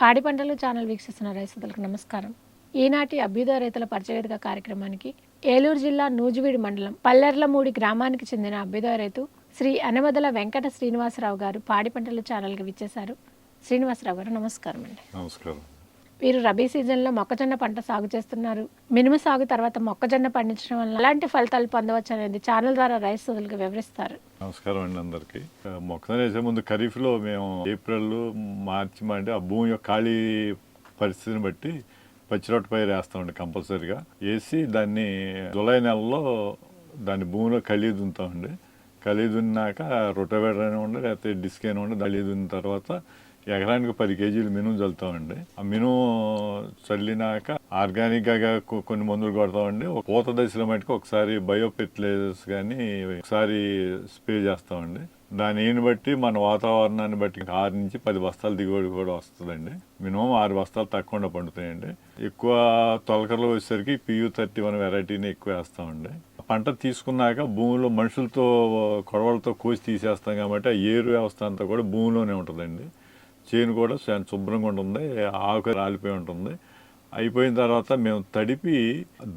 పాడి పంటలు ఛానల్ వీక్షిస్తున్న రైతులకు నమస్కారం. ఈనాటి అభ్యుదయ రైతుల పరిచయవేదిక కార్యక్రమానికి ఏలూరు జిల్లా నూజివీడి మండలం పల్లెర్లమూడి గ్రామానికి చెందిన అభ్యుదయ రైతు శ్రీ అనమదల వెంకట శ్రీనివాసరావు గారు పాడి పంటలు ఛానల్కి విచ్చేశారు. శ్రీనివాసరావు గారు నమస్కారం అండి. నమస్కారం. వీరు రబీ సీజన్లో మొక్కజొన్న పంట సాగు చేస్తున్నారు. మినుము సాగు తర్వాత మొక్కజొన్న పండించడం వల్ల ఎలాంటి ఫలితాలు పొందవచ్చు అనేది ఛానల్ ద్వారా రైస్ సోదరులకు వివరిస్తారు. నమస్కారం అండి అందరికి. మొక్కజొన్న వేసే ముందు ఖరీఫ్లో మేము ఏప్రిల్ మార్చి అంటే ఆ భూమి యొక్క ఖాళీ పరిస్థితిని బట్టి పచ్చిరొట్ట పైరు వేస్తామండి కంపల్సరీగా. వేసి దాన్ని జూలై నెలలో దాన్ని భూమిలో కళీ దున్నుతామండి కళీ దున్నాక రొటవేటర్ అయినా ఉండే లేకపోతే డిస్క్ అయినా ఉండే కళీ దున్న తర్వాత ఎకరానికి పది కేజీలు మినుము చల్లుతామండి. ఆ మినుము చల్లినాక ఆర్గానిక్గా కొన్ని మందులు కొడతామండి. ఒక పూత దశలో మటుకు ఒకసారి బయో ఫెర్టిలైజర్స్ కానీ ఒకసారి స్ప్రే చేస్తామండి. దానిని బట్టి మన వాతావరణాన్ని బట్టి ఆరు నుంచి పది బస్తాలు దిగుబడి కూడా వస్తుందండి. మినిమం ఆరు బస్తాలు తక్కువ పండుతాయండి. ఎక్కువ తొలకరలు వచ్చేసరికి పియూ థర్టీ వన్ వెరైటీని ఎక్కువ వేస్తామండి. పంట తీసుకున్నాక భూమిలో మనుషులతో కొడవలతో కోసి తీసేస్తాం కాబట్టి ఆ ఏరు వ్యవస్థ అంతా కూడా భూమిలోనే ఉంటుందండి. చేను కూడా చాలా శుభ్రంగా ఉంటుంది ఆకు రాలిపోయి ఉంటుంది. అయిపోయిన తర్వాత మేము తడిపి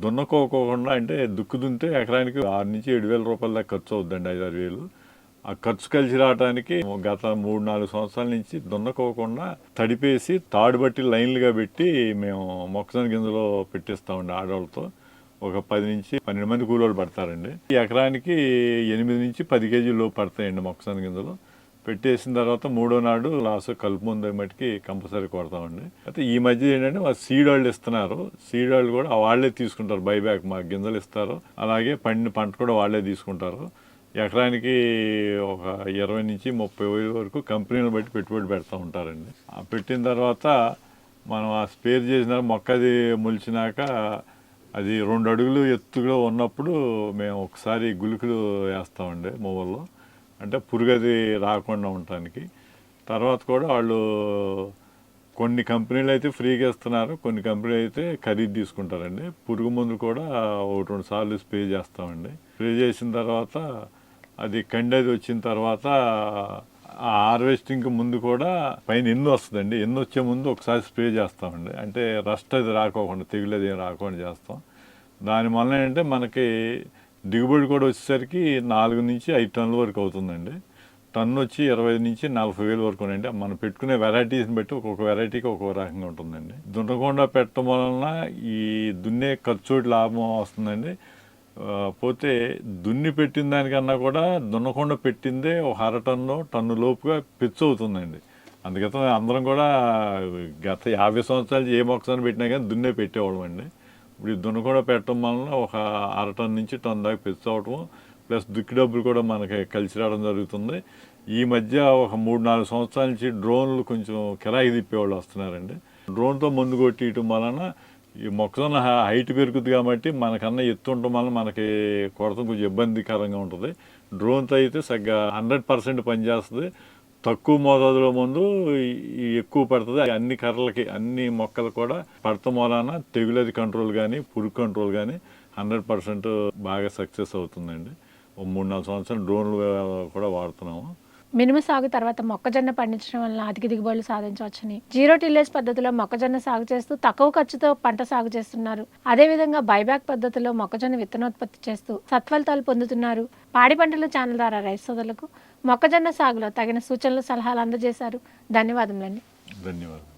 దున్నకోకోకుండా అంటే దుక్కు దున్నితే ఎకరానికి ఆరు నుంచి ఏడు వేల రూపాయల దాకా ఖర్చు అవుద్దండి ఐదు ఆరు వేలు. ఆ ఖర్చు కలిసి రావడానికి గత మూడు నాలుగు సంవత్సరాల నుంచి దున్నకోకుండా తడిపేసి తాడు బట్టి లైన్లుగా పెట్టి మేము మొక్కజొన్న గింజలో పెట్టిస్తామండి ఆడవాళ్ళతో. ఒక పది నుంచి పన్నెండు మంది కూలోళ్ళు పడతారండి. ఈ ఎకరానికి ఎనిమిది నుంచి పది కేజీలు పడతాయండి మొక్కజొన్న గింజలు. పెట్టేసిన తర్వాత మూడో నాడు లాస్ కలుపు ముందు మట్టికి కంపల్సరీ కొడతామండి. అయితే ఈ మధ్య ఏంటంటే మా సీడ్ వాళ్ళు ఇస్తున్నారు. సీడ్ వాళ్ళు కూడా వాళ్ళే తీసుకుంటారు. బైబ్యాక్ మా గింజలు ఇస్తారు. అలాగే పండిన పంట కూడా వాళ్ళే తీసుకుంటారు. ఎకరానికి ఒక ఇరవై నుంచి ముప్పై వేల వరకు కంపెనీలు బట్టి పెట్టుబడి పెడతా ఉంటారండి. ఆ పెట్టిన తర్వాత మనం ఆ స్పేర్ చేసిన మొక్క అది మొలిచినాక అది రెండు అడుగులు ఎత్తులో ఉన్నప్పుడు మేము ఒకసారి గుళికలు వేస్తామండి మొవల్లో. అంటే పురుగది రాకుండా ఉండటానికి. తర్వాత కూడా వాళ్ళు కొన్ని కంపెనీలు అయితే ఫ్రీగా ఇస్తున్నారు కొన్ని కంపెనీలు అయితే ఖరీదు తీసుకుంటారండి. పురుగు మందు కూడా ఒకటి రెండు సార్లు స్ప్రే చేస్తామండి. స్ప్రే చేసిన తర్వాత అది కండది వచ్చిన తర్వాత ఆ హార్వెస్టింగ్కి ముందు కూడా పైన ఎన్ని వస్తుందండి? ఎన్ని వచ్చే ముందు ఒకసారి స్ప్రే చేస్తామండి. అంటే రస్ట్ అది రాకోకుండా తెగులు అది రాకుండా చేస్తాం. దాని వల్ల ఏంటంటే మనకి దిగుబడి కూడా వచ్చేసరికి నాలుగు నుంచి ఐదు టన్నుల వరకు అవుతుందండి. టన్ను వచ్చి ఇరవై నుంచి నలభై వేలు వరకు అండి మనం పెట్టుకునే వెరైటీస్ని బట్టి ఒక్కొక్క వెరైటీకి ఒక్కొక్క రకంగా ఉంటుందండి. దున్నకుండా పెట్టడం వలన ఈ దున్నే ఖర్చు లాభం వస్తుందండి. పోతే దున్ని పెట్టిన దానికన్నా కూడా దున్నకుండా పెట్టిందే ఒక అర టన్ను టన్ను లోపుగా పెచ్చు అవుతుందండి. అందుకని అందరం కూడా గత యాభై సంవత్సరాలు ఏ మొక్కసారి పెట్టినా కానీ దున్నే పెట్టేవాళ్ళం అండి ఇప్పుడు ఈ దున్నకుండా పెట్టడం వలన ఒక అర టన్ నుంచి టన్ దాకా పెచ్చు ప్లస్ దుక్కి డబ్బులు కూడా మనకి కలిసి రావడం జరుగుతుంది. ఈ మధ్య ఒక మూడు నాలుగు సంవత్సరాల నుంచి డ్రోన్లు కొంచెం కిరాయి తిప్పేవాళ్ళు వస్తున్నారండి. డ్రోన్తో ముందు కొట్టియటం వలన ఈ మొక్కజొన్న హైట్ పెరుగుతుంది కాబట్టి మనకన్నా ఎత్తు ఉండటం వలన మనకి కొడతం కొంచెం ఇబ్బందికరంగా ఉంటుంది. డ్రోన్తో అయితే సరిగ్గా హండ్రెడ్ పర్సెంట్ పనిచేస్తుంది. తక్కువ మోతాదులో ముందు ఎక్కువ పడుతుంది. అన్ని కర్రలకి అన్ని మొక్కలు కూడా పడత మూలాన తెగులది కంట్రోల్ కానీ పురుగు కంట్రోల్ కానీ హండ్రెడ్ పర్సెంట్ బాగా సక్సెస్ అవుతుందండి. ఓ మూడు నాలుగు సంవత్సరాలు డ్రోన్లు కూడా వాడుతున్నాము. మినుము సాగు తర్వాత మొక్కజొన్న పండించడం వల్ల అధిక దిగుబడులు సాధించవచ్చని. జీరో టిల్లేజ్ పద్ధతిలో మొక్కజొన్న సాగు చేస్తూ తక్కువ ఖర్చుతో పంట సాగు చేస్తున్నారు. అదేవిధంగా బైబ్యాక్ పద్ధతిలో మొక్కజొన్న విత్తనోత్పత్తి చేస్తూ సత్ఫలితాలు పొందుతున్నారు. పాడి పంటల ఛానల్ ద్వారా రైతు సోదరులకు మొక్కజొన్న సాగులో తగిన సూచనలు సలహాలు అందజేశారు. ధన్యవాదములండి. ధన్యవాదాలు